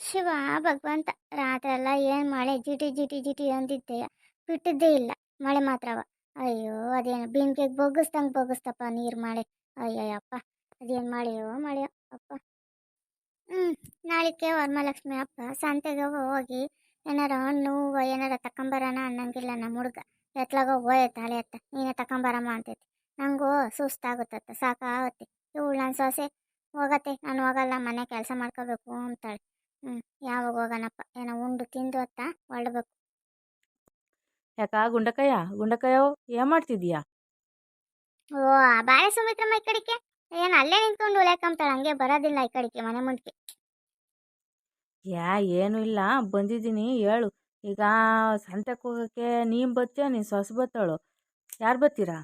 ಶಿವ, ಭಗವಂತ ರಾತ್ರೆಲ್ಲ ಏನು ಮಳೆ ಜಿಟಿ ಜಿಟಿ ಜಿಟಿ ಅಂತಿದ್ದೆ ಬಿಟ್ಟಿದ್ದೇ ಇಲ್ಲ. ಮಳೆ ಮಾತ್ರವ ಅಯ್ಯೋ, ಅದೇನು ಬೆಂಕಿಗೆ ಬೊಗ್ಗಿಸ್ದಂಗೆ ಬೊಗ್ಗಿಸ್ತಪ್ಪ ನೀರು ಮಳೆ. ಅಯ್ಯಯ್ಯಪ್ಪ, ಅದೇನು ಮಳೆಯೋ ಮಳೆಯೋ, ಅಪ್ಪ. ಹ್ಞೂ ನಾಳಿಕೆ ವರಮಹಾಲಕ್ಷ್ಮಿ ಅಪ್ಪ ಸಂತೆಗೆ ಹೋಗಿ, ಏನಾರ ಹೂವು ಏನಾರ ತಕೊಂಬರೋಣ ಅನ್ನಂಗಿಲ್ಲ ನಮ್ಮ ಹುಡುಗ. ಎತ್ಲಾಗ ಹೋಯ್ತು ಹಳೆ ಅತ್ತ, ನೀನೇ ತಕೊಂಬರಮ್ಮ ಅಂತೈತಿ. ನಂಗೂ ಸುಸ್ತಾಗುತ್ತತ್ತ, ಸಾಕಾಗುತ್ತೆ. ಇವಳು ನನ್ನ ಸೊಸೆ, ಹೋಗತ್ತೆ, ನಾನು ಹೋಗಲ್ಲ, ಮನೆ ಕೆಲಸ ಮಾಡ್ಕೋಬೇಕು ಅಂತಾಳೆ. ಹ್ಞೂ ಯಾವಾಗ ಹೋಗೋಣಪ್ಪ? ಏನೋ ಉಂಡು ತಿಂದು ಅತ್ತ ಹೊರಡ್ಬೇಕು. ಯಾಕ ಗುಂಡಕಯ್ಯ? ಗುಂಡಕಯ್ಯೋ ಏನು ಮಾಡ್ತಿದ್ಯಾ ಓ ಬಾಳೆ ಸುಮಿತ್ರಮ್ಮ ಈ ಕಡೆಗೆ? ಏನು ಅಲ್ಲೇ ನಿಂತ್ಕೊಂಡು ಉಲೇಕಂತಾಳ ಹಂಗೆ ಬರೋದಿಲ್ಲ ಈ ಕಡೆಗೆ ಮನೆ ಮುಂದಕ್ಕೆ ಯಾ ಏನು ಇಲ್ಲ ಬಂದಿದ್ದೀನಿ ಹೇಳು. ಈಗ ಸಂತೆಗೆ ಹೋಗಕ್ಕೆ ನೀನು ಬತ್ತೀಯ ನೀನು ಸೊಸೆ ಬತ್ತಾಳು? ಯಾರು ಬತ್ತೀರಾ?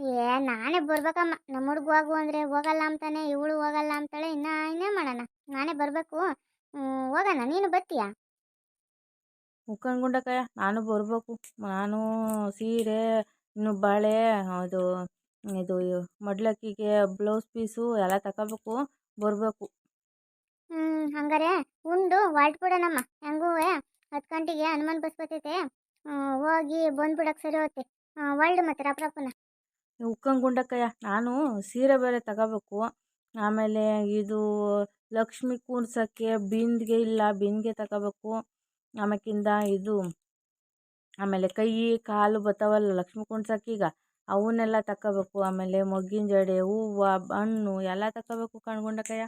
ಏ ನಾನೇ ಬರ್ಬೇಕಮ್ಮ. ನಮ್ಮ ಹುಡುಗ ಹೋಗು ಅಂದ್ರೆ ಹೋಗಲ್ಲ ಅಂತಾನೆ ಇವಳು ಹೋಗಲ್ಲ ಅಂತಾಳೆ ಇನ್ನ ಇನ್ನೇ ಮಾಡೋಣ. ನಾನೇ ಬರಬೇಕು. ಹೋಗೋಣ. ನೀನು ಬರ್ತೀಯಾ? ಗುಂಡಕಯ್ಯ ನಾನು ಬರಬೇಕು. ನಾನು ಸೀರೆ ಇನ್ನು ಬಾಳೆ ಅದು ಇದು ಮಡ್ಲಕ್ಕಿಗೆ ಬ್ಲೌಸ್ ಪೀಸು ಎಲ್ಲ ತಗೋಬೇಕು ಬರಬೇಕು. ಹ್ಮ್ ಹಂಗಾರೆ ಉಂಡು ಹೊರಟ್ಬಿಡೋಣಮ್ಮ ಹೆಂಗೂ ಹತ್ತು ಗಂಟೆಗೆ ಹನುಮಾನ್ ಬಸ್ ಬರ್ತೈತೆ ಹೋಗಿ ಬಂದ್ಬಿಡಕ್ಕೆ ಸರಿ ಹೋಗುತ್ತೆ ಒಳ್ಳೆ ಮತ್ತೆ ರಪ್ರಪ್ಪನ. ಉಕ್ಕನ್ ಗುಂಡಕ್ಕಯ್ಯ ನಾನು ಸೀರೆ ಬೇರೆ ತಗೋಬೇಕು. ಆಮೇಲೆ ಇದು ಲಕ್ಷ್ಮಿ ಕೂರ್ಸೋಕ್ಕೆ ಬಿಂದಿಗೆ ಇಲ್ಲ ಬಿಂದಿಗೆ ತಗೋಬೇಕು. ಆಮೇಕಿಂದ ಇದು ಆಮೇಲೆ ಕೈ ಕಾಲು ಬರ್ತಾವಲ್ಲ ಲಕ್ಷ್ಮಿ ಕುಣ್ಸಕ್ಕೀಗ ಅವನ್ನೆಲ್ಲ ತಗೋಬೇಕು ಆಮೇಲೆ ಮೊಗ್ಗಿನ ಜಡೆ ಹೂವು ಹಣ್ಣು ಎಲ್ಲ ತಗೋಬೇಕು ಕಣ್ಗುಂಡಕ್ಕಯ್ಯ.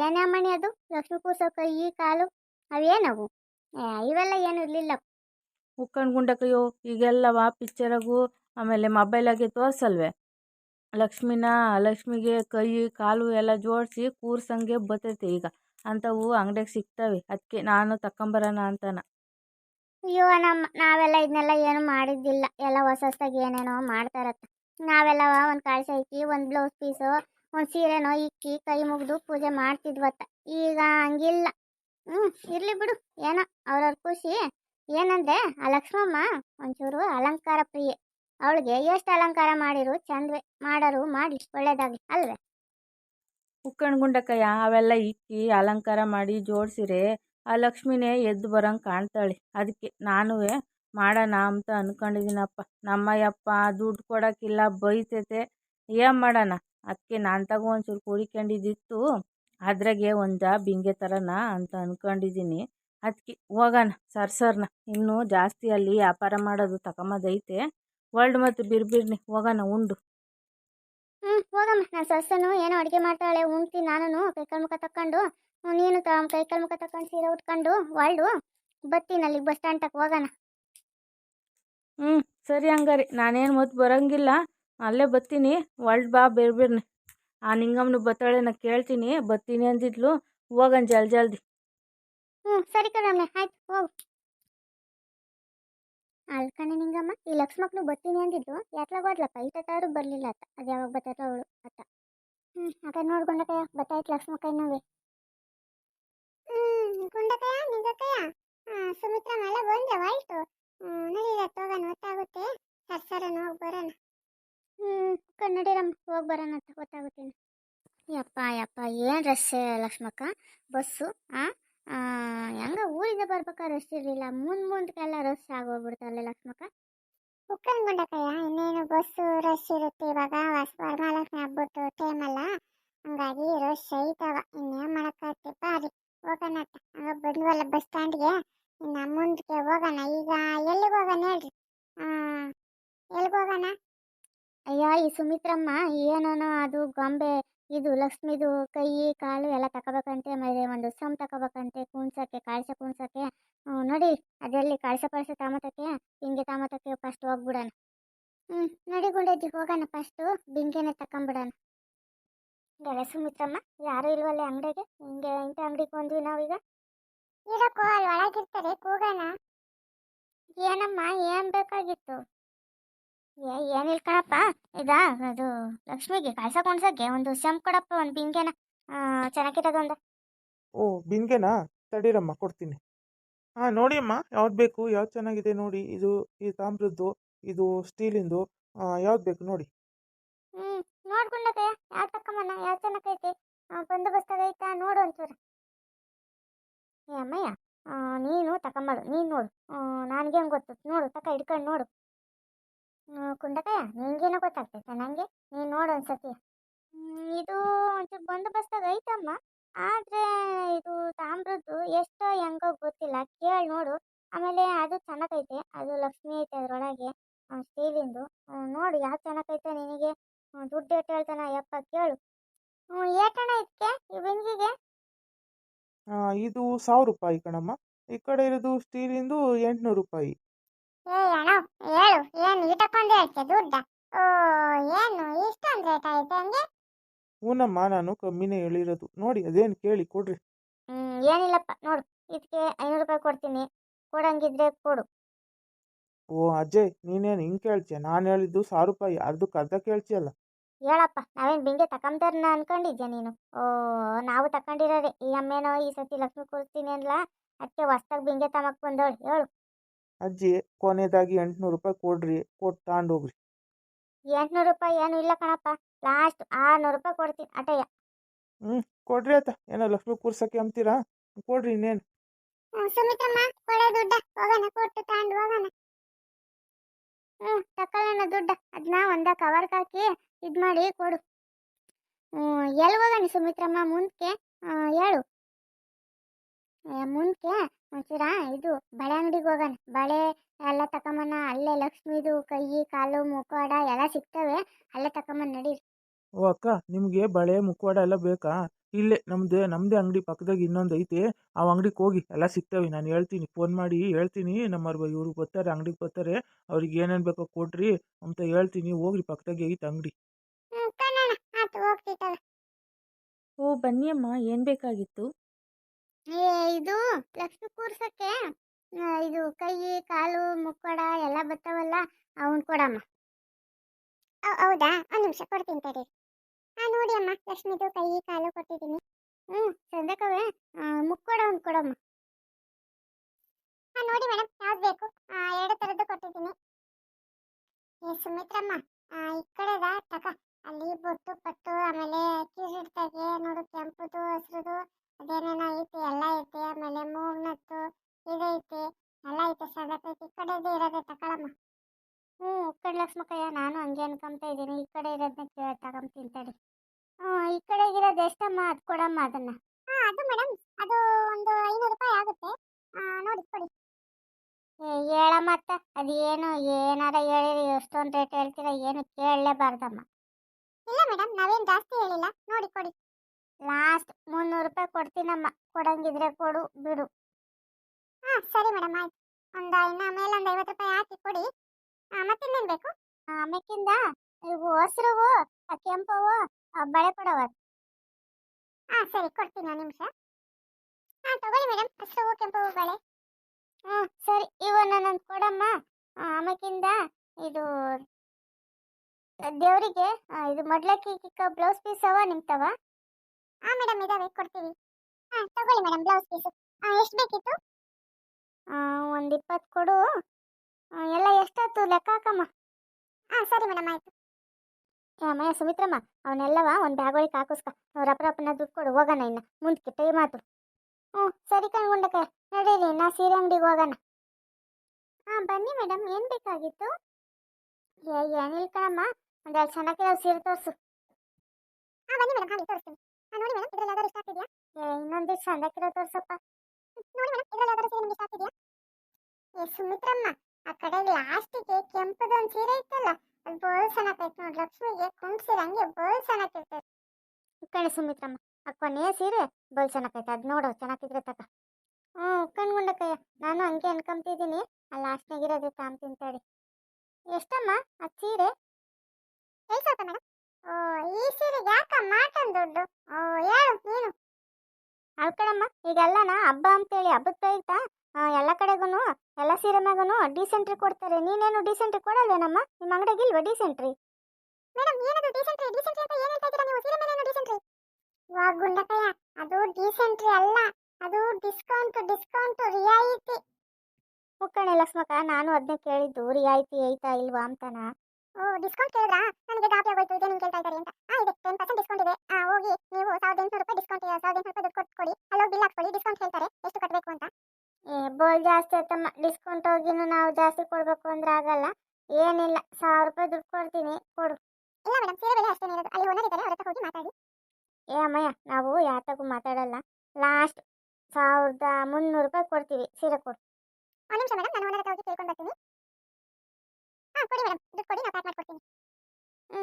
ಏನೇ ಮಣಿ ಅದು? ಲಕ್ಷ್ಮಿ ಕೂರ್ಸೋ ಕೈ ಕಾಲು ಅವೇನವು? ಇವೆಲ್ಲ ಏನು ಇರಲಿಲ್ಲ. ಉಕ್ಕನ್ ಗುಂಡಕ್ಕಯ್ಯೋ ಈಗೆಲ್ಲವ ಪಿಕ್ಚರಾಗು ಆಮೇಲೆ ಮೊಬೈಲಾಗೆ ತೋರಿಸಲ್ವೇ? ಲಕ್ಷ್ಮಿನ, ಲಕ್ಷ್ಮಿಗೆ ಕೈ, ಕಾಲು ಎಲ್ಲ ಜೋಡಿಸಿ ಕೂರ್ಸಂಗೆ ಬರ್ತೈತೆ ಈಗ. ಅಂಥವು ಅಂಗಡಿಗೆ ಸಿಗ್ತವೆ. ಅದಕ್ಕೆ ನಾನು ತಕೊಂಬರೋಣ ಅಂತಾನ. ಅಯ್ಯೋ ನಮ್ಮ ನಾವೆಲ್ಲ ಇದನ್ನೆಲ್ಲ ಏನು ಮಾಡಿದ್ದಿಲ್ಲ. ಎಲ್ಲ ಹೊಸ ಹೊಸದಾಗಿ ಏನೇನೋ ಮಾಡ್ತಾರತ್ತ. ನಾವೆಲ್ಲ ಒಂದು ಕಾಳ್ಸ ಇಕ್ಕಿ ಒಂದು ಬ್ಲೌಸ್ ಪೀಸು, ಒಂದು ಸೀರೆನೋ ಇಕ್ಕಿ, ಕೈ ಮುಗಿದು ಪೂಜೆ ಮಾಡ್ತಿದ್ವತ್ತ. ಈಗ ಹಂಗಿಲ್ಲ. ಹ್ಞೂ ಇರಲಿ ಬಿಡು. ಏನೋ ಅವ್ರವ್ರ ಖುಷಿ. ಏನಂದ್ರೆ ಆ ಲಕ್ಷ್ಮಮ್ಮ, ಒಂಚೂರು ಅಲಂಕಾರ ಪ್ರಿಯೆ. ಅವಳಿಗೆ ಎಷ್ಟು ಅಲಂಕಾರ ಮಾಡಿರು ಚಂದ್ವೆ ಮಾಡರು, ಮಾಡಿ ಒಳ್ಳೇದಾಗಿ, ಅಲ್ವೇ? ಉಕ್ಕಣ್ಗುಂಡಕ್ಕಯ್ಯ ಅವೆಲ್ಲ ಇಕ್ಕಿ, ಅಲಂಕಾರ ಮಾಡಿ ಜೋಡಿಸಿರೆ, ಆ ಲಕ್ಷ್ಮಿನೇ ಎದ್ದು ಬರಂಗೆ ಕಾಣ್ತಾಳೆ. ಅದಕ್ಕೆ ನಾನು ಮಾಡೋಣ ಅಂತ ಅನ್ಕೊಂಡಿದ್ದೀನಪ್ಪ. ನಮ್ಮಯ್ಯಪ್ಪ ದುಡ್ಡು ಕೊಡೋಕ್ಕಿಲ್ಲ, ಬೈತೈತೆ. ಏನು ಮಾಡೋಣ? ಅದಕ್ಕೆ ನಾನು ತಗೋ ಒಂಚೂರು ಕೂಡಿಕೊಂಡಿದ್ದಿತ್ತು. ಅದ್ರಾಗೆ ಒಂದು ಬಿಂಗೆ ತರೋಣ ಅಂತ ಅನ್ಕೊಂಡಿದ್ದೀನಿ. ಅದಕ್ಕೆ ಹೋಗೋಣ, ಸರ್ ಸರ್ನ. ಇನ್ನೂ ಜಾಸ್ತಿ ಅಲ್ಲಿ ವ್ಯಾಪಾರ ಮಾಡೋದು ತಗೊಂಬದೈತೆ ವರ್ಲ್ಡ್ ಮತ್ತು ಬಿರ್ಬಿರ್ನಿ ಹೋಗೋಣ ಉಂಡು. ಹ್ಞೂ ಹೋಗಮ್ಮ. ನಾನು ಸಸ್ಸನು ಏನೋ ಅಡುಗೆ ಮಾಡ್ತಾಳೆ ಉಣ್ತೀನಿ ನಾನು ಕೈಕಾಲು ಮುಖ ತಕ್ಕೊಂಡು ನೀನು ತ ಕೈಕಾಲು ಮುಖ ತಕೊಂಡು ಸೀರೆ ಉಟ್ಕೊಂಡು ವರ್ಲ್ಡು ಬತ್ತೀನಿ ಅಲ್ಲಿ ಬಸ್ ಸ್ಟ್ಯಾಂಡ್ ತಕ್ಕ ಹೋಗೋಣ. ಹ್ಞೂ ಸರಿ ಹಂಗಾರೆ. ನಾನೇನು ಮತ್ತೆ ಬರೋಂಗಿಲ್ಲ. ಅಲ್ಲೇ ಬತ್ತೀನಿ. ವರ್ಲ್ಡ್ ಬಾ ಬಿರ್ಬಿರ್ನಿ ಆ ನಿಂಗಮ್ಮನು ಬತ್ತಾಳೆ ನಾ ಕೇಳ್ತೀನಿ. ಬತ್ತೀನಿ ಅಂದಿದ್ಲು. ಹೋಗೋಣ ಜಲ್ ಜಲ್ದಿ. ಹ್ಞೂ ಸರಿ ಕಣಮ್ಮೆ. ಆಯ್ತು ಹೋಗು. ಅಲ್ಕಣೆ ನಿಂಗಮ್ಮ ಈ ಲಕ್ಷ್ಮಕ್ಳು ಬರ್ತೀನಿ ಅಂದಿದ್ದು ಯಾತ್ಲಾಗ ಹೋದ್ಲಪ್ಪ ಇತ್ತಾರು ಬರಲಿಲ್ಲ ಅತ್ತ ಅದು ಯಾವಾಗ ಬತ್ತಾರ ಅವಳು ಅತ್ತ ಹ್ಞೂ ಅಕ್ಕ ನೋಡ್ಕೊಂಡಕಯ್ಯ ಬತ್ತಾಯ್ತು ಲಕ್ಷ್ಮಕ್ಕ ಇನ್ನೋವೆ ಹ್ಞೂ ಗುಂಡಕಯ್ಯ ನಿಂಗಕ್ಕಯ್ಯ ಸುಮಿತ್ರ ಮಳೆ ಬಂದೆ ವಾಯ್ತು ನಡೀರ ಹೋಗೋಣ ಗೊತ್ತಾಗುತ್ತೆ. ಸರ್ಸರನ ಹೋಗಿ ಬರೋಣ. ಹ್ಞೂ ಕನ್ನಡಿರಮ್ಮ ಹೋಗಿ ಬರೋಣ ಅಂತ ಗೊತ್ತಾಗುತ್ತೆ ಯಪ್ಪ ಯಪ್ಪ ಏನು ರಶ್ ಲಕ್ಷ್ಮಕ್ಕ ಬಸ್ಸು ಹಾಂ ಹೆಂಗ ಊರಿಂದ ಬರ್ಬೇಕಾದ್ರೆ ರಶ್ ಇರಲಿಲ್ಲ. ಮುಂದ್ ಮುಂದಕ್ಕೆಲ್ಲ ರಶ್ ಆಗೋಗ್ಬಿಡ್ತಲ್ಲ ಲಕ್ಷ್ಮಕ್ಕ. ಉಕ್ಕನ್ಗೊಂಡಕಯ್ಯ ಇನ್ನೇನು ಬಸ್ಸು ರಶ್ ಇರುತ್ತೆ ಇವಾಗ. ವಸ್ ವರಮಹಾಲಕ್ಷ್ಮಿ ಹಬ್ಬದ್ದು ಟೈಮ್ ಅಲ್ಲ. ಹಂಗಾಗಿ ರಶ್ ಐತವ ಇನ್ನೇನು ಮಾಡಕ್ಕಾಗತ್ತೆ ಬಾರಿ ಹೋಗೋಣ. ಹಂಗ ಬಂದ್ವಲ್ಲ ಬಸ್ ಸ್ಟ್ಯಾಂಡ್ಗೆ ಇನ್ನ ಮುಂದಕ್ಕೆ ಹೋಗೋಣ. ಈಗ ಎಲ್ಲಿಗೆ ಹೋಗೋಣ ಹೇಳ್ರಿ? ಎಲ್ಲಿಗೆ ಹೋಗೋಣ? ಅಯ್ಯೋ ಈ ಸುಮಿತ್ರಮ್ಮ ಏನೋ ಅದು ಗೊಂಬೆ ಇದು ಲಕ್ಷ್ಮಿದು ಕೈ, ಕಾಲು ಎಲ್ಲ ತಗೋಬೇಕಂತೆ, ಆಮೇಲೆ ಒಂದು ಸಮ್ ತಗೋಬೇಕಂತೆ ಕುಣ್ಸಕ್ಕೆ ಕಾಳ್ಸ ಕುಣ್ಸಕ್ಕೆ ನೋಡಿ ಅದೆಲ್ಲಿ ಕಾಳ್ಸ ಪಾಳ್ಸ ತಾಮತಕ್ಕೆ ಹಿಂಗೆ ತಾಮತಕ್ಕೆ ಫಸ್ಟ್ ಹೋಗ್ಬಿಡೋಣ. ಹ್ಞೂ, ನಡಿ ಗುಂಡಜ್ಜಿ, ಹೋಗೋಣ ಫಸ್ಟು ಬಿಂಗೆನೆ ತಕೊಂಬಿಡೋಣ. ಗೆಳೆ ಸುಮಿತ್ರಮ್ಮ, ಯಾರೂ ಇಲ್ವಲ್ಲ ಅಂಗಡಿಗೆ? ಹಿಂಗೆ ಇಂಥ ಅಂಗಡಿಗೆ ಬಂದ್ವಿ ನಾವೀಗ? ಇರಕ್ಕೋ ಅಲ್ಲಿ ಒಳಗಿರ್ತಾರೆ, ಕೂಗೋಣ. ಏನಮ್ಮ, ಏನು ಬೇಕಾಗಿತ್ತು? ಏನಿಲ್ಲ ಕಣಪ್ಪ? ಇದಾ ಅದು ಲಕ್ಷ್ಮಿಗೆ ಕಳ್ಸ ಕೊಣ್ಸಕ್ಕೆ ಒಂದು ಶಂಪ್ ಕೊಡಪ್ಪ ಒಂದು ಬಿಂಗೆನ. ಚೆನ್ನಾಗಿರೋದೊಂದು ಓ ಬಿನ್ಗೆನಾ ತಡೀರಮ್ಮ ಕೊಡ್ತೀನಿ. ಹಾಂ ನೋಡಿ ಅಮ್ಮ ಯಾವ್ದು ಬೇಕು ಯಾವ್ದು ಚೆನ್ನಾಗಿದೆ ನೋಡಿ. ಇದು ಈ ತಾಮ್ರದ್ದು ಇದು ಸ್ಟೀಲಿಂದು ಯಾವ್ದು ಬೇಕು ನೋಡಿ. ಹ್ಞೂ ನೋಡ್ಕೊಂಡಕ್ಕೆ ಯಾವ ತಕ್ಕಮ್ಮನ ಯಾವ ಚೆನ್ನಾಗೈತೆ? ಬಂದೋಬಸ್ತಾಗ ಐತಾ? ನೋಡು ಒಂಚೂರು. ಏ ಅಮ್ಮಯ್ಯ ನೀನು ತಕೊಂಬರು ನೀನು ನೋಡು. ನನಗೇನು ಗೊತ್ತು? ನೋಡು ತಕ ಹಿಡ್ಕೊಂಡು ನೋಡು. ಕುಂಡಕಯ್ಯ ನಿಂಗೇನೋ ಗೊತ್ತಾಗ್ತೈತೆ ನನಗೆ ನೀನು ನೋಡು ಒಂದ್ಸತಿ. ಇದು ಒಂಚೂರು ಬಂದೋಬಸ್ತಾಗ ಐತಮ್ಮ. ಆದರೆ ಇದು ತಾಮ್ರದ್ದು ಎಷ್ಟೋ ಹೆಂಗೋ ಗೊತ್ತಿಲ್ಲ. ಕೇಳಿ ನೋಡು. ಆಮೇಲೆ ಅದು ಚೆನ್ನಾಗೈತೆ. ಅದು ಲಕ್ಷ್ಮಿ ಐತೆ ಅದರೊಳಗೆ. ಸ್ಟೀಲಿಂದು ನೋಡು ಯಾವ್ದು ಚೆನ್ನಾಗೈತೆ ನಿನಗೆ? ದುಡ್ಡು ಎಷ್ಟು ಹೇಳ್ತಾನ? ಯಪ್ಪ, ಕೇಳು. ಹ್ಞೂ ಏಟಣ ಇದಕ್ಕೆ? ಬೆಂಗಿಗೆ ಇದು ಸಾವಿರ ರೂಪಾಯಿ ಕಣಮ್ಮ. ಈ ಕಡೆ ಇರೋದು ಸ್ಟೀಲಿಂದು ಎಂಟುನೂರು ರೂಪಾಯಿ. ಏ ಅಣ್ಣ ಹೇಳು ಏನು ಇಟಕೊಂಡು ಹೇಳ್ತೆ ದುಡ್ಡ? ಓ ಏನು ಇಷ್ಟೊಂದು ರೇಟ್ ಆಯ್ತು ಹಂಗೆ? ಹೂನಮ್ಮ ನಾನು ಕಮ್ಮಿನೇ ಹೇಳಿರೋದು. ನೋಡಿ ಅದೇನು ಕೇಳಿ ಕೊಡ್ರಿ. ಹ್ಮ್ ಏನಿಲ್ಲಪ್ಪ ನೋಡು ಇದಕ್ಕೆ ಐನೂರು ರೂಪಾಯಿ ಕೊಡ್ತೀನಿ. ಕೊಡಂಗಿದ್ರೆ ಕೊಡು. ಓ ಅಜಯ್ ನೀನೇನು ಹಿಂಗೆ ಕೇಳ್ತೀಯ? ನಾನು ಹೇಳಿದ್ದು ಸಾವಿರ ರೂಪಾಯಿ ಅರ್ಧಕ್ಕೆ ಅರ್ಧ ಕೇಳ್ತೀಯಲ್ಲ. ಹೇಳಪ್ಪ ನಾವೇನು ಬಿಂಗೆ ತಕೊಂತಾರನ ಅನ್ಕೊಂಡಿದ್ಯಾ ನೀನು? ಓ ನಾವು ತಕೊಂಡಿರೋರೆ ಈ ಅಮ್ಮೇನೋ ಈ ಸತಿ ಲಕ್ಷ್ಮಿ ಕೊಡ್ತೀನಿ ಅನ್ಲ ಅದಕ್ಕೆ ಹೊಸ್ದಾಗ ಬಿಂಗೆ ತಮಕ್ ಬಂದವಳು. ಹೇಳು. ಅಜ್ಜಿ ಕೊನೆಯದಾಗಿ ಎಂಟುನೂರು ರೂಪಾಯಿ ಕೊಡ್ರಿ ಕೊಟ್ಟು ತಗೊಂಡೋಗ್ರಿ ಎಂಟುನೂರು ರೂಪಾಯಿ ಏನು ಇಲ್ಲ ಕಣಪ್ಪ ಲಾಸ್ಟ್ ಆರ್ನೂರು ರೂಪಾಯಿ ಕೊಡ್ತೀನಿ ಅಟಯ್ಯ. ಹ್ಞೂ ಕೊಡ್ರಿ ಆತ ಏನೋ ಲಕ್ಷ್ಮಿ ಕೂರ್ಸಕ್ಕೆ ಅಂತೀರಾ ಕೊಡ್ರಿ ಇನ್ನೇನು. ಸುಮಿತ್ರಮ್ಮ ಕೊಡೆ ದುಡ್ಡ ಹೋಗೋಣ ಕೊಟ್ಟು ತಗೊಂಡು ಹೋಗೋಣ. ಹ್ಞೂ ತಕೊಳ್ಳೋಣ ದುಡ್ಡ ಅದನ್ನ ಒಂದ ಕವರ್ಗೆ ಹಾಕಿ ಇದ್ ಮಾಡಿ ಕೊಡು. ಹ್ಞೂ ಎಲ್ಲಿ ಹೋಗೋಣ ಸುಮಿತ್ರಮ್ಮ ಮುಂದಕ್ಕೆ ಹೇಳು. ಮುಂದಕ್ಕೆ ಒಂಚೂರ ಇದು ಬಳೆ ಅಂಗಡಿಗೆ ಹೋಗಣ. ಬಳೆ ಎಲ್ಲ ತಕೊಂಬನ ಅಲ್ಲೇ ಲಕ್ಷ್ಮಿದು ಕೈ ಕಾಲು ಮುಖವಾಡ ಎಲ್ಲ ಸಿಗ್ತವೆ. ಅಲ್ಲೇ ತಕೊಂಬನ್ ನಡೀರಿ. ಓ ಅಕ್ಕ ನಿಮಗೆ ಬಳೆ ಮುಖವಾಡ ಎಲ್ಲ ಬೇಕಾ? ಇಲ್ಲೇ ನಮ್ದು ನಮ್ಮದೇ ಅಂಗಡಿ ಪಕ್ಕದಾಗ ಇನ್ನೊಂದು ಐತೆ. ಆ ಅಂಗಡಿಗೆ ಹೋಗಿ ಎಲ್ಲ ಸಿಗ್ತವೆ. ನಾನು ಹೇಳ್ತೀನಿ ಫೋನ್ ಮಾಡಿ ಹೇಳ್ತೀನಿ. ನಮ್ಮ ಇವ್ರು ಬರ್ತಾರೆ ಅಂಗಡಿಗೆ ಬರ್ತಾರೆ. ಅವ್ರಿಗೆ ಏನೇನು ಬೇಕೋ ಕೊಡ್ರಿ ಅಂತ ಹೇಳ್ತೀನಿ. ಹೋಗ್ರಿ ಪಕ್ಕದಾಗ ಐತೆ ಅಂಗಡಿ. ಓ ಬನ್ನಿ ಅಮ್ಮ. ಏನು ಬೇಕಾಗಿತ್ತು? ಇದು ಲಕ್ಷ್ಮಿ ಕೂರ್ಸಕ್ಕೆ ಇದು ಕೈ, ಕಾಲು, ಮುಕ್ಕಡ ಎಲ್ಲ ಬರ್ತಾವಲ್ಲ ಅವನ್ ಕೊಡಮ್ಮ. ಹೌದಾ? ಒಂದು ನಿಮಿಷ ಕೊಡ್ತೀನಿ ತಡಿ. ಹಾ ನೋಡಿ ಅಮ್ಮ, ಲಕ್ಷ್ಮಿದು ಕೈ, ಕಾಲು ಕೊಟ್ಟಿದ್ದೀನಿ. ಹ್ಞೂ ಚಂದಕವೇ ಮುಕ್ಕೊಡ ಒಂದು ಕೊಡಮ್ಮ. ಹಾ ನೋಡಿ ಮೇಡಮ್ ಯಾವ್ದು ಬೇಕು? ಎರಡು ತರದ್ದು ಕೊಟ್ಟಿದ್ದೀನಿ. ಸುಮಿತ್ರಮ್ಮ ಈ ಕಡೆದ? ತಕ ಅಲ್ಲಿ ಬೊಟ್ಟು, ಪಟ್ಟು, ಆಮೇಲೆ ಕಿರೀಟದಾಗೆ ನೋಡು ಕೆಂಪುದು, ಹಸ್ರುದು ಅದೇನೇನೋ ಐತಿ, ಎಲ್ಲ ಐತಿ, ಆಮೇಲೆ ಮೂಗ್ನತ್ತು ಇದೈತಿ ಎಲ್ಲ ಐತೆ ಐತಿ ಈ ಕಡೆದು ಇರೋದೇ ತಕೊಳಮ್ಮ ಹ್ಞೂ ಕಡೆ ಲಕ್ಷ್ಮಕ್ಕಯ್ಯ ನಾನು ಹಂಗೆ ಅನ್ಕೊಂತ ಇದ್ದೀನಿ, ಈ ಕಡೆ ಇರೋದನ್ನ ತಗೊಂತೀನಿ ತಡಿ ಹ್ಞೂ, ಈ ಕಡೆ ಇರೋದು ಎಷ್ಟಮ್ಮ, ಅದು ಕೊಡಮ್ಮ ಅದನ್ನು. ಹಾಂ, ಅದು ಮೇಡಮ್, ಅದು ಒಂದು ಐನೂರು ರೂಪಾಯಿ ಆಗುತ್ತೆ. ನೋಡಿ, ಕೊಡಿ. ಹೇಳಮ್ಮ ಅತ್ತ ಅದೇನು ಏನಾರ ಹೇಳಿರಿ, ಎಷ್ಟೊಂದು ರೇಟ್ ಹೇಳ್ತೀರಾ, ಏನು ಕೇಳಲೇಬಾರ್ದಮ್ಮ. ಇಲ್ಲ ಮೇಡಮ್, ನಾವೇನು ಜಾಸ್ತಿ ಹೇಳಿಲ್ಲ, ನೋಡಿ, ಕೊಡಿ. ಲಾಸ್ಟ್ ಮುನ್ನೂರು ರೂಪಾಯಿ ಕೊಡ್ತೀನಮ್ಮ ಕೊಡಂಗಿದ್ರೆ ಕೊಡು, ಬಿಡು. ಹಾಂ, ಸರಿ ಮೇಡಮ್ ಆಯ್ತು. ಒಂದು ಇನ್ನು ಮೇಲೆ ಒಂದು ಐವತ್ತು ರೂಪಾಯಿ ಹಾಕಿ ಕೊಡಿ. ಮತ್ತಿನ್ನೇನು ಬೇಕು? ಆಮೇಕಿಂದ ಇವು ಹಸಿರುವು ಕೆಂಪವು ಬಳೆ ಕೊಡವ. ಹಾಂ, ಸರಿ, ಕೊಡ್ತೀನಿ ನಿಮಿಷ. ಹಾಂ, ತಗೊಳ್ಳಿ ಮೇಡಮ್ ಹಸ್ರುವು, ಕೆಂಪವು, ಬಳೆ. ಹ್ಞೂ ಸರಿ, ಇವು ನನ್ನೊಂದು ಕೊಡಮ್ಮ. ಆಮೇಕಿಂದ ಇದು ದೇವರಿಗೆ ಇದು ಮಡ್ಲಕ್ಕಿ ಕಿಕ್ಕ ಬ್ಲೌಸ್ ಪೀಸ್ ಅವ ನಿಮ್ತವ. ಹಾ ಮೇಡಮ್ ಇದಾವೆ ಕೊಡ್ತೀವಿ. ಹಾ ತಗೊಳ್ಳಿ ಮೇಡಮ್ ಬ್ಲೌಸ್ ಪೀಸು ಎಷ್ಟು ಬೇಕಿತ್ತು? ಒಂದು ಇಪ್ಪತ್ತು ಕೊಡು. ಆ, ಎಲ್ಲ ಎಷ್ಟಾಯ್ತು ಲೆಕ್ಕ ಹಾಕಮ್ಮ. ಹಾಂ ಸರಿ ಮೇಡಮ್ ಆಯಿತು. ಅಮ್ಮಯ್ಯ ಸುಮಿತ್ರಮ್ಮ ಅವನ್ನೆಲ್ಲವ ಒಂದು ಬ್ಯಾಗ್ ಒಳಗೆ ಹಾಕಿಸ್ಕ ರಪ್ಪ ರಪ್ಪನ ದುಡ್ಡು ಕೊಡು ಹೋಗೋಣ ಇನ್ನು. ಮುಂದಕ್ಕೆ ಟೈಮ್ ಮಾತು. ಹ್ಞೂ ಸರಿ ಕಣ್ಗುಂಡಕ್ಕೆ ನಡೀರಿ ನಾ ಸೀರೆ ಅಂಗಡಿಗೆ ಹೋಗೋಣ. ಹಾಂ ಬನ್ನಿ ಮೇಡಮ್ ಏನು ಬೇಕಾಗಿತ್ತು? ಏನಿಲ್ಲ ಕಣಮ್ಮ. ಒಂದು ಎರಡು ಚೆನ್ನಾಗಿರೋ ಸೀರೆ ತೋರಿಸು. ಹಾಂ ಬನ್ನಿ ಮೇಡಮ್ ಹಾಗೆ ತೋರಿಸ್ತೀನಿ. ನೋಡಿ ಮೇಡಮ್ ಇದರಲ್ಲಿ ಯಾವ್ದಾದ್ರು ಇಷ್ಟ ಆಗ್ತಿದೆಯಾ? ಇನ್ನೊಂದು ಚಂದಕ್ಕಿರೋ ತೋರ್ಸಪ್ಪ. ನೋಡಿ ಮೇಡಮ್ ಇದರಲ್ಲಿ ಯಾವ್ದಾದ್ರು ಸೀರೆ ನಿಮ್ಗೆ ಇಷ್ಟ ಆಗ್ತಿದೆಯಾ? ಏ, ಸುಮಿತ್ರಮ್ಮ, ಆ ಕಡೆ ಲಾಸ್ಟಿಗೆ ಕೆಂಪದ ಒಂದು ಸೀರೆ ಇತ್ತಲ್ಲ, ಅದು ಬೋಲ್ ಚೆನ್ನಾಗೈತೆ ನೋಡಿ, ಲಕ್ಷ್ಮಿಗೆ ಕುಂಡ್ಸಿರ ಹಂಗೆ ಬೋಲ್ ಚೆನ್ನಾಗಿರ್ತೈತೆ ಕಣೆ ಸುಮಿತ್ರಮ್ಮ, ಆ ಕೊನೆಯ ಸೀರೆ ಬೋಲ್ ಚೆನ್ನಾಗೈತೆ ಅದು ನೋಡು ಚೆನ್ನಾಗಿದ್ರೆ ತಕ. ಹ್ಞೂ ಕಣ್ಗುಂಡಕ್ಕಯ್ಯ ನಾನು ಹಂಗೆ ಅನ್ಕೊಂತಿದ್ದೀನಿ ಆ ಲಾಸ್ಟ್ನಾಗಿರೋದು ತಾಂತೀನಿ ತಡಿ ಎಷ್ಟಮ್ಮ, ಆ ಸೀರೆ? ಹೇಳ್ತಾ ಮೇಡಮ್ ಈ ಸೀರೆಗೆ ಯಾಕಮ್ಮ ಮಾಟನ್ ದುಡ್ಡು? ಓ ಹೇಳು ನೀನು. ಅಲ್ಕಣಮ್ಮ ಈಗೆಲ್ಲನ ಹಬ್ಬ ಅಂತೇಳಿ ಹಬ್ಬದ ಪ್ರಯುಕ್ತ ಎಲ್ಲ ಕಡೆಗೂ ಎಲ್ಲ ಸೀರೆ ಮ್ಯಾಗೂ ಡೀಸೆಂಟ್ರಿ ಕೊಡ್ತಾರೆ. ನೀನೇನು ಡೀಸೆಂಟ್ರಿ ಕೊಡಲ್ವೇನಮ್ಮ? ನಿಮ್ಮ ಅಂಗಡಿಗೆ ಇಲ್ವಾ ಡೀಸೆಂಟ್ರಿ ಮೇಡಮ್ ಏನದು ಡೀಸೆಂಟ್ರಿ ಡಿಸೆಂಟ್ರಿ ಅಂತ ಏನು ಹೇಳ್ತಾ ಇದ್ದೀರಾ ನೀವು? ಸೀರೆ ಮೇಲೆ ಏನು ಡೀಸೆಂಟ್ರಿ ವಾ ಗುಂಡಕಯ್ಯ ಅದು ಡಿಸೆಂಟ್ರಿ ಅಲ್ಲ ಅದು ಡಿಸ್ಕೌಂಟ್ ಡಿಸ್ಕೌಂಟ್ ರಿಯಾಯಿತಿ. ಮುಕ್ಕಣೆ ಲಕ್ಷ್ಮಕ್ಕ ನಾನು ಅದನ್ನೇ ಕೇಳಿದ್ದು ರಿಯಾಯಿತಿ ಐತಾ ಇಲ್ವಾ ಅಂತನಾ? ಡಿಸ್ಕೌಂಟ್ ಕೇಳಿದ್ರಾ? ನನಗೆ ಗಾಬರಿ ಆಗೋಯ್ತು ಇದೇ ನೀವು ಕೇಳ್ತಾ ಇದ್ದಾರೆ ಅಂತ. ಆ ಇದೆ. ಟೆನ್ ಪರ್ಸೆಂಟ್ ಡಿಸ್ಕೌಂಟ್ ಇದೆ. ಆ ಹೋಗಿ ನೀವು ಸಾವಿರದ ಎಂಟುನೂರು ರೂಪಾಯಿ ಡಿಸ್ಕೌಂಟ್ ಸಾವಿರದ ಎಂಟುನೂರು ರೂಪಾಯಿ ದುಡ್ಡು ಕೊಡಿ ಅಲ್ಲೋಗಿ ಬಿಲ್ ಹಾಕ್ಕೊಳ್ಳಿ. ಡಿಸ್ಕೌಂಟ್ ಹೇಳ್ತಾರೆ. ಎಷ್ಟು ಕಟ್ಟಬೇಕು ಗೋಲ್ಡ್ ಜಾಸ್ತಿ ಆಯ್ತಮ್ಮ. ಡಿಸ್ಕೌಂಟ್ ಹೋಗಿನೂ ನಾವು ಜಾಸ್ತಿ ಕೊಡಬೇಕು ಅಂದ್ರೆ ಆಗಲ್ಲ. ಏನಿಲ್ಲ. ಸಾವಿರ ರೂಪಾಯಿ ದುಡ್ಡು ಕೊಡ್ತೀನಿ. ಕೊಡು. ಇಲ್ಲ ಮೇಡಮ್ ಸೀರೆ ಬೆಲೆ ಅಷ್ಟೇ ಇರೋದು. ಅಲ್ಲಿ ಓನರ್ ಇದ್ದಾರೆ. ಅವ್ರ ಹತ್ರ ಹೋಗಿ ಮಾತಾಡಿ. ಏ ಅಮ್ಮಯ್ಯ ನಾವು ಯಾತಕ್ಕೂ ಮಾತಾಡಲ್ಲ. ಲಾಸ್ಟ್ ಸಾವಿರದ ಮುನ್ನೂರು ರೂಪಾಯಿ ಕೊಡ್ತೀವಿ. ಸೀರೆ ಕೊಡು. ಒಂದು ನಿಮಿಷ ಮೇಡಮ್ ನಾನು ಓನರ್ ಹತ್ರ ಹೋಗಿ ಕೇಳ್ಕೊಂಡು ಬರ್ತೀನಿ. ಹಾಂ ಕೊಡಿ ಮೇಡಮ್. ದುಡ್ಡು ಕೊಡಿ ನಾವು ಪ್ಯಾಕ್ ಮಾಡ್ಕೊಡ್ತೀನಿ. ಹ್ಞೂ.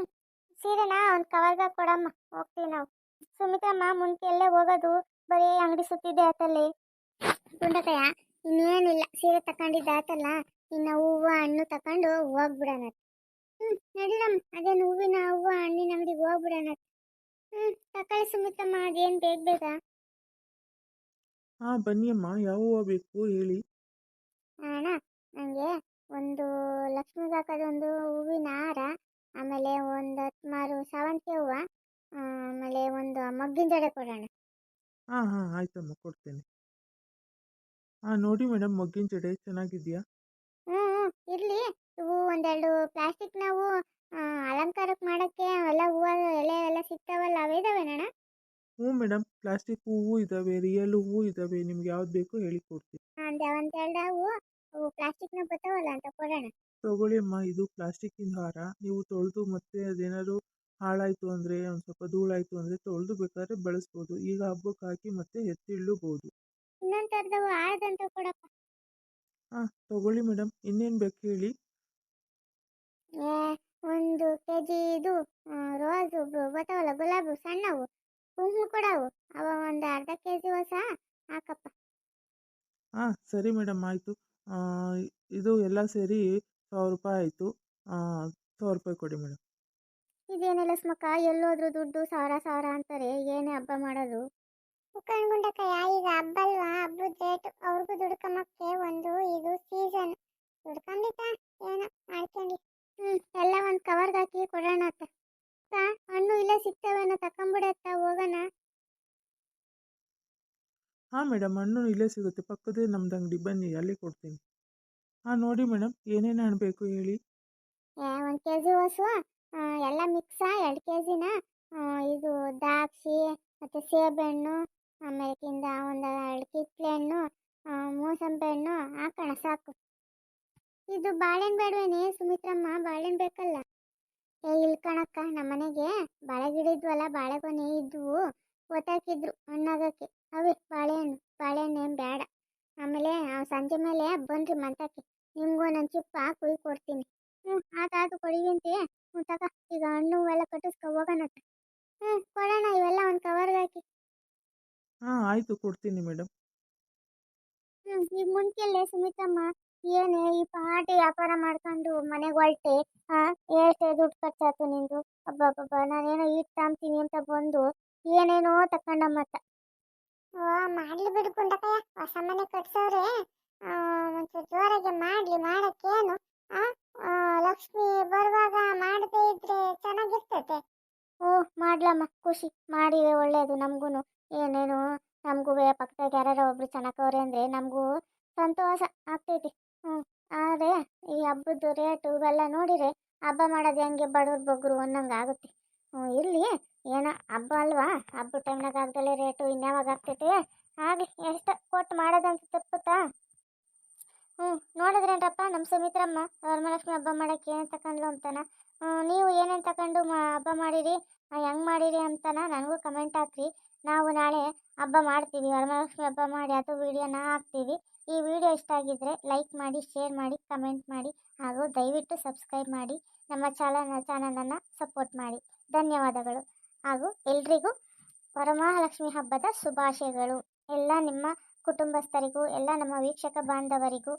ಸೀರೆನಾ ಒಂದು ಕವರ್ದಾಗ ಕೊಡಮ್ಮ. ಹೋಗ್ತೀವಿ ನಾವು. ಸುಮಿತ್ರಮ್ಮ ಮುಂಚೆ ಎಲ್ಲೇ ಹೋಗೋದು ಬರೀ ಅಂಗಡಿ ಸುತ್ತಿದ್ದೆ ಆತಲ್ಲಿ. ಗುಂಡಕಯ್ಯ ಇನ್ನೇನಿಲ್ಲ ಸೀರೆ ತಕೊಂಡಿದ್ದ ಆತಲ್ಲ. ಇನ್ನು ಹೂವು ಹಣ್ಣು ತಕೊಂಡು ಹೋಗ್ಬಿಡೋಣ. ಹ್ಞೂ ನಡೀರಮ್ಮ. ಅದೇನು ಹೂವಿನ ಹೂವು ಹಣ್ಣಿನ ಅಂಗಡಿಗೆ ಹೋಗ್ಬಿಡೋಣ. ಹ್ಞೂ ತಕೊಳ್ಳಿ ಸುಮಿತ್ರಮ್ಮ ಅದೇನು ಬೇಗ ಬೇಗ. ಹಾಂ ಬನ್ನಿಯಮ್ಮ. ಯಾವ ಹೂವು ಬೇಕು ಹೇಳಿ. ಅಣ್ಣ ನನಗೆ ಲಕ್ಷ್ಮಿಗೆ ಹಾಕೋದೊಂದು ಹೂವಿನ ಹಾರ ಆಮೇಲೆ ಒಂದು ಹತ್ಮಾರು ಸೇವಂತಿಗೆ ಹೂವು ಆಮೇಲೆ ಒಂದು ಮಗ್ಗಿನ ಜಡೆ ಕೊಡೋಣ. ಹಾಂ ಹಾಂ ಆಯ್ತಮ್ಮ ಕೊಡ್ತೇನೆ. ಹಾಂ ನೋಡಿ ಮೇಡಮ್ ಮಗ್ಗಿನ ಜಡೆ ಚೆನ್ನಾಗಿದೆಯಾ? ಹ್ಞೂ ಹ್ಞೂ ಇರಲಿ. ಇವು ಒಂದೆರಡು ಪ್ಲಾಸ್ಟಿಕ್ ನಾವು ಅಲಂಕಾರಕ್ಕೆ ಮಾಡೋಕ್ಕೆ ಎಲ್ಲ ಹೂವು ಎಲೆ ಎಲ್ಲ ಸಿಗ್ತಾವಲ್ಲ ಅವೇ ಇದಾವೇನಣ್ಣ ಹ್ಞೂ ಮೇಡಮ್ ಪ್ಲಾಸ್ಟಿಕ್ ಹೂವು ಇದ್ದಾವೆ ರಿಯಲ್ ಹೂವು ಇದ್ದಾವೆ ನಿಮ್ಗೆ ಯಾವ್ದು ಬೇಕು ಹೇಳಿ ಕೊಡ್ತೀನಿ. ಒಂದು ಒಂದೆರಡು ಹೂವು ಅವು ಪ್ಲಾಸ್ಟಿಕ್ನ ಬರ್ತಾವಲ್ಲ ಅಂತ ಕೊಡೋಣ. ತಗೊಳ್ಳಿ ಅಮ್ಮ ಇದು ಪ್ಲಾಸ್ಟಿಕ್ಕಿನ ಹಾರ. ನೀವು ತೊಳೆದು ಮತ್ತೆ ಅದೇನಾದ್ರು ಹಾಳಾಯಿತು ಅಂದರೆ ಒಂದು ಸ್ವಲ್ಪ ಧೂಳಾಯಿತು ಅಂದರೆ ತೊಳೆದು ಬೇಕಾದ್ರೆ ಬಳಸ್ಬೋದು. ಈಗ ಹಬ್ಬಕ್ಕೆ ಹಾಕಿ ಮತ್ತೆ ಎತ್ತಿಡ್ಲೂಬೋದು ಇನ್ನೊಂದು ಥರದವು ಆಳ್ದಂತ ಕೊಡಪ್ಪ. ಹಾಂ ತಗೊಳ್ಳಿ ಮೇಡಮ್ ಇನ್ನೇನು ಬೇಕು ಹೇಳಿ? ಏ ಒಂದು ಕೆ ಜಿ ಇದು ರೋಸು ಬರ್ತಾವಲ್ಲ ಗುಲಾಬಿ ಸಣ್ಣವು. ಕುಂಕುಮ ಕೊಡವು ಅವ. ಒಂದು ಅರ್ಧ ಕೆಜಿ ಹೊಸ ಹಾಕಪ್ಪ. ಹಾಂ ಸರಿ ಮೇಡಮ್ ಆಯಿತು. ಇದು ಎಲ್ಲ ಸೇರಿ ಸಾವಿರ ರೂಪಾಯಿ ಆಯಿತು. ಸಾವಿರ ರೂಪಾಯಿ ಕೊಡಿ ಮೇಡಮ್ ಇದೇನೆಲ್ಲ ಸ್ಮಕ್ಕ ಎಲ್ಲೋದ್ರು ದುಡ್ಡು ಸಾವಿರ ಸಾವಿರ ಅಂತಾರೆ ಏನೇ ಹಬ್ಬ ಮಾಡೋದು. ಕಣ್ಗುಂಡಕ್ಕಯ್ಯ ಈಗ ಹಬ್ಬ ಅಲ್ವಾ? ಹಬ್ಬದ ರೇಟ್ ಅವ್ರಿಗೂ ದುಡ್ಕಮಕ್ಕೆ ಒಂದು ಇದು ಸೀಸನ್ ದುಡ್ಕೊಂಬಿಟ್ಟ ಏನೋ ಮಾಡ್ಕೊಂಡು. ಹ್ಞೂ ಎಲ್ಲ ಒಂದು ಕವರ್ಗೆ ಹಾಕಿ ಕೊಡೋಣ ಅತ್ತ. ಅಕ್ಕ, ಹಣ್ಣು ಇಲ್ಲೇ ಸಿಗ್ತಾವೇನೋ ತಕೊಂಬಿಡತ್ತ ಹೋಗೋಣ. ಹಾಂ ಮೇಡಮ್ ಹಣ್ಣು ಇಲ್ಲೇ ಸಿಗುತ್ತೆ. ಪಕ್ಕದೇ ನಮ್ದು ಅಂಗಡಿ ಬನ್ನಿ ಅಲ್ಲಿ ಕೊಡ್ತೀನಿ. ಹಾಂ ನೋಡಿ ಮೇಡಮ್ ಏನೇನು ಹಣ್ಣು ಬೇಕು ಹೇಳಿ ಒಂದು ಕೆ ಜಿ ಹೊಸು ಎಲ್ಲ ಮಿಕ್ಸಾ ಎರಡು ಕೆ ಜಿನ ಇದು ದ್ರಾಕ್ಷಿ, ಮತ್ತು ಸೇಬೆಹಣ್ಣು ಆಮೇಲೆಕಿಂದ ಒಂದು ಎರಡು ಕಿತ್ಲೆ ಹಣ್ಣು ಮೂಸಂಬೆ ಹಣ್ಣು ಹಾಕೋಣ, ಸಾಕು. ಇದು ಬಾಳೆಹಣ್ಣು ಬೇಡವೇನೆ, ಸುಮಿತ್ರಮ್ಮ, ಬಾಳೆಹಣ್ಣು ಬೇಕಲ್ಲ? ಏ ಇಲ್ಲಿ ಕಣಕ್ಕ ನಮ್ಮ ಮನೆಗೆ ಬಾಳೆ ಗಿಡ ಇದ್ವಲ್ಲ, ಬಾಳೆಗೊನೆ ಇದ್ವು, ಒತ್ತಾಕಿದ್ರು ಹಣ್ಣಾಗಕ್ಕೆ. ಅವೇ, ಬಾಳೆಹಣ್ಣು ಬಾಳೆಹಣ್ಣು ಏನು ಬೇಡ. ಆಮೇಲೆ ಸಂಜೆ ಮೇಲೆ ಬನ್ರಿ ಮಂತಕ್ಕೆ ನಿಮ್ಗೂ ನಾನು ಚಿಪ್ಪ ಕುಯ್ ಕೊಡ್ತೀನಿ ಹ್ಞೂ ಆಟಾಟು ಕೊಡಿವಂತೆ ಹ್ಞೂ ತಗ ಈಗ ಹಣ್ಣು ಎಲ್ಲ ಕಟ್ಟಿಸ್ಕೊ ಹೋಗೋಣ ಹ್ಞೂ ಕೊಡೋಣ ಇವೆಲ್ಲ ಒಂದು ಕವರ್ಗೆ ಹಾಕಿ ಹಾಂ ಆಯಿತು ಕೊಡ್ತೀನಿ ಮೇಡಮ್ ಹ್ಞೂ ಈಗ ಮುಂಚೆಲ್ಲೇ ಸುಮಿತಮ್ಮ ಏನೇ ಈ ಪಾಟಿ ವ್ಯಾಪಾರ ಮಾಡ್ಕೊಂಡು ಮನೆಗೆ ಹೊರಟೆ ಹಾಂ ಎಷ್ಟೇ ದುಡ್ಡು ಖರ್ಚಾಯ್ತು ನಿಂದು ಅಬ್ಬಬ್ಬಬ್ಬ ನಾನೇನೋ ಈಟ್ ತಾಂಬ್ತೀನಿ ಅಂತ ಬಂದು ಏನೇನೋ ತಕೊಂಡಮ್ಮತ್ತ ಓ ಮಾಡ್ಲಿ ಬಿಡು ಗುಂಡಕಯ್ಯ ಹೊಸ ಮನೆ ಕಟ್ಸೋರೆ ಒಂಚೂರು ಜೋರಾಗಿ ಮಾಡ್ಲಿ, ಮಾಡಕ್ಕೇನು? ಲಕ್ಷ್ಮಿ ಬರುವಾಗ ಮಾಡದೇ ಇದ್ರೆ ಚೆನ್ನಾಗಿರ್ತೈತೆ. ಓ, ಮಾಡ್ಲಮ್ಮ, ಖುಷಿ. ಮಾಡಿದ್ರೆ ಒಳ್ಳೇದು ನಮಗೂ ಏನೇನು, ನಮಗೂ ಪಕ್ಕದಾಗ ಯಾರು ಒಬ್ರು ಚೆನ್ನಾಗವ್ರೆ ಅಂದ್ರೆ ನಮಗೂ ಸಂತೋಷ ಆಗ್ತೈತಿ. ಹ್ಞೂ ಆದರೆ ಈ ಹಬ್ಬದ ರೇಟು ಇವೆಲ್ಲ ನೋಡಿದ್ರೆ ಹಬ್ಬ ಮಾಡೋದು ಹೆಂಗೆ ಬಡವ್ರ ಬಗ್ಗರು ಅನ್ನಂಗೆ ಆಗುತ್ತೆ. ಹ್ಞೂ ಇರಲಿ. ಏನೋ ಹಬ್ಬ ಅಲ್ವಾ? ಹಬ್ಬದ ಟೈಮ್ನಾಗ ಆಗ್ದಲೇ ರೇಟು ಇನ್ಯಾವಾಗ ಆಗ್ತೈತೆ? ಆಗಲಿ, ಎಷ್ಟು ಕೊಟ್ಟು ಮಾಡೋದಂತ ತಪ್ಪುತ್ತಾ ಹ್ಞೂ ನೋಡಿದ್ರೇನ್ರಪ್ಪ ನಮ್ಮ ಸುಮಿತ್ರಮ್ಮ ವರಮಹಾಲಕ್ಷ್ಮಿ ಹಬ್ಬ ಮಾಡೋಕ್ಕೆ ಏನು ತಗೊಂಡ್ಲು ಅಂತಾನ. ನೀವು ಏನೇನು ತಗೊಂಡು ಹಬ್ಬ ಮಾಡಿರಿ ಹೆಂಗೆ ಮಾಡಿರಿ ಅಂತಾನ ನನಗೂ ಕಮೆಂಟ್ ಹಾಕ್ರಿ. ನಾವು ನಾಳೆ ಹಬ್ಬ ಮಾಡ್ತೀವಿ ವರಮಹಾಲಕ್ಷ್ಮಿ ಹಬ್ಬ ಮಾಡಿ ಅದು ವೀಡಿಯೋನ ಹಾಕ್ತೀವಿ. ಈ ವಿಡಿಯೋ ಇಷ್ಟ ಆಗಿದ್ರೆ ಲೈಕ್ ಮಾಡಿ ಶೇರ್ ಮಾಡಿ ಕಮೆಂಟ್ ಮಾಡಿ, ಹಾಗೂ ದಯವಿಟ್ಟು ಸಬ್ಸ್ಕ್ರೈಬ್ ಮಾಡಿ, ನಮ್ಮ ಚಾನಲ್ ಚಾನಲನ್ನು ಸಪೋರ್ಟ್ ಮಾಡಿ. ಧನ್ಯವಾದಗಳು. ಹಾಗೂ ಎಲ್ರಿಗೂ ವರಮಹಾಲಕ್ಷ್ಮಿ ಹಬ್ಬದ ಶುಭಾಶಯಗಳು. ಎಲ್ಲ ನಿಮ್ಮ ಕುಟುಂಬಸ್ಥರಿಗೂ, ಎಲ್ಲ ನಮ್ಮ ವೀಕ್ಷಕ ಬಾಂಧವರಿಗೂ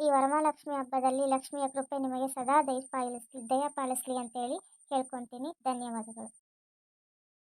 ಈ ವರಮಹಾಲಕ್ಷ್ಮಿ ಹಬ್ಬದಲ್ಲಿ ಲಕ್ಷ್ಮಿಯ ಕೃಪೆ ನಿಮಗೆ ಸದಾ ದಯ ದಯಪಾಲಿಸಲಿ ದಯ ಪಾಲಿಸ್ಲಿ ಅಂತೇಳಿ ಕೇಳ್ಕೊತೀನಿ ಧನ್ಯವಾದಗಳು.